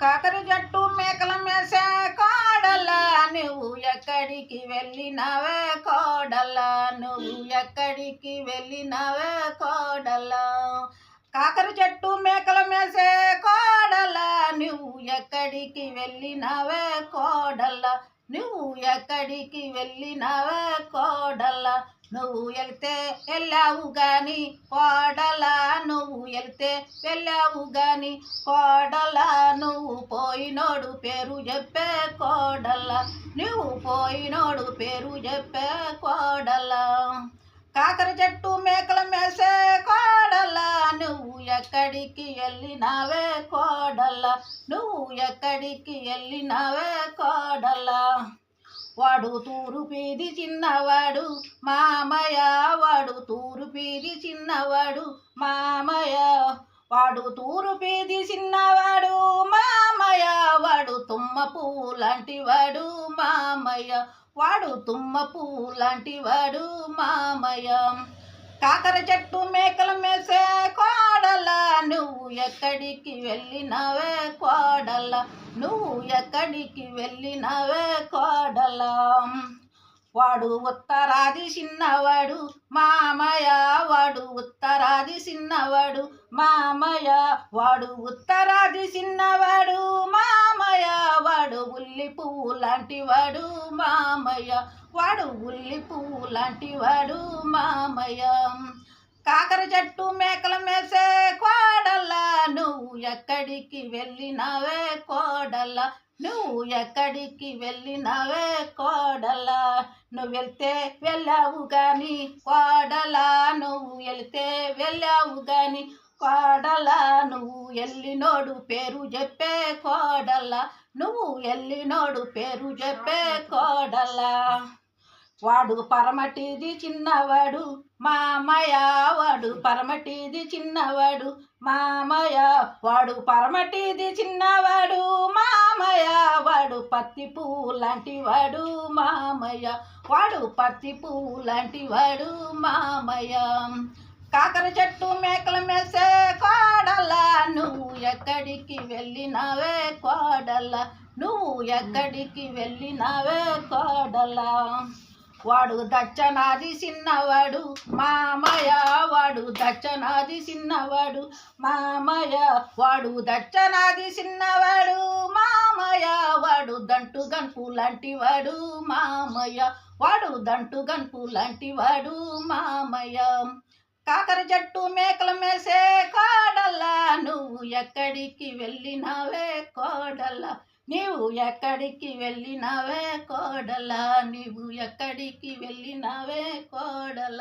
కాకరి జట్టు మేకల మేసే కోడల నువ్వు ఎక్కడికి వెళ్ళినవే కోడల నువ్వు ఎక్కడికి వెళ్ళినవే కోడల. కాకరి చెట్టు మేకల మేసే కోడల నువ్వు ఎక్కడికి వెళ్ళినవే కోడల నువ్వు ఎక్కడికి వెళ్ళినవే కోడల. నువ్వు వెళ్తే వెళ్ళావు గాని కోడలా నువ్వు వెళ్తే వెళ్ళావు గాని కోడలా నువ్వు పోయినోడు పేరు చెప్పే కోడల నువ్వు పోయినోడు పేరు చెప్పే కోడల. కాకర చెట్టు మేకల మేసే కోడల నువ్వు ఎక్కడికి వెళ్ళినావే కోడల నువ్వు ఎక్కడికి వెళ్ళినావే కోడల. వాడు తూరు పేది చిన్నవాడు మామయ్య వాడు తూరు పేది చిన్నవాడు మామయ్య వాడు తూరు పేది చిన్నవాడు మామయ్య వాడు తుమ్మ పువ్వు లాంటి వాడు మామయ్య వాడు తుమ్మ పువ్వు లాంటి వాడు మామయ్య కాకర చెట్టు మేకలు మేసే కోడల నువ్వు ఎక్కడికి వెళ్ళినవే కోడల నువ్వు ఎక్కడికి వెళ్ళినవే కోడల? వాడు ఉత్తరాది చిన్నవాడు మామయ్య వాడు ఉత్తరాది చిన్నవాడు మామయ్య వాడు ఉత్తరాది చిన్నవాడు మామయ్య వాడు ఉల్లి పువ్వు లాంటి వాడు మామయ్య వాడు ఉల్లి పువ్వు లాంటి వాడు మామయ్య. కాకర చెట్టు మేకల ఎక్కడికి వెళ్ళినవే కోడల నువ్వు ఎక్కడికి వెళ్ళినవే కోడల నువ్వు వెళ్తే వెళ్ళావు కానీ కోడల నువ్వు వెళ్తే వెళ్ళావు కానీ కోడల నువ్వు ఎల్లినోడు పేరు చెప్పే కోడల నువ్వు ఎల్లినోడు పేరు చెప్పే కోడల వాడు పరమటిది చిన్నవాడు మామయ్య వాడు పరమటిది చిన్నవాడు మామయ్య వాడు పరమటిది చిన్నవాడు మామయ్య వాడు పత్తి పువ్వు లాంటి వాడు మామయ్య వాడు పత్తి పువ్వు లాంటి వాడు మామయ్య. కాకర చెట్టు మేకల మేసే కోడల నువ్వు ఎక్కడికి వెళ్ళినావే కోడల నువ్వు ఎక్కడికి వెళ్ళినావే కోడల. వాడు దచ్చనాది చిన్నవాడు మామయ్య వాడు దచ్చనాది చిన్నవాడు మామయ్య వాడు దచ్చనాది చిన్నవాడు మామయ్య వాడు దంటు గన్పు లాంటి వాడు మామయ్య వాడు దంటు గన్పు లాంటి వాడు మామయ్య కాకర జట్టు మేకల మేసే కోడల నువ్వు ఎక్కడికి వెళ్ళినావే కోడల నీవు ఎక్కడికి వెళ్ళినావే కోడల నీవు ఎక్కడికి వెళ్ళినావే కోడల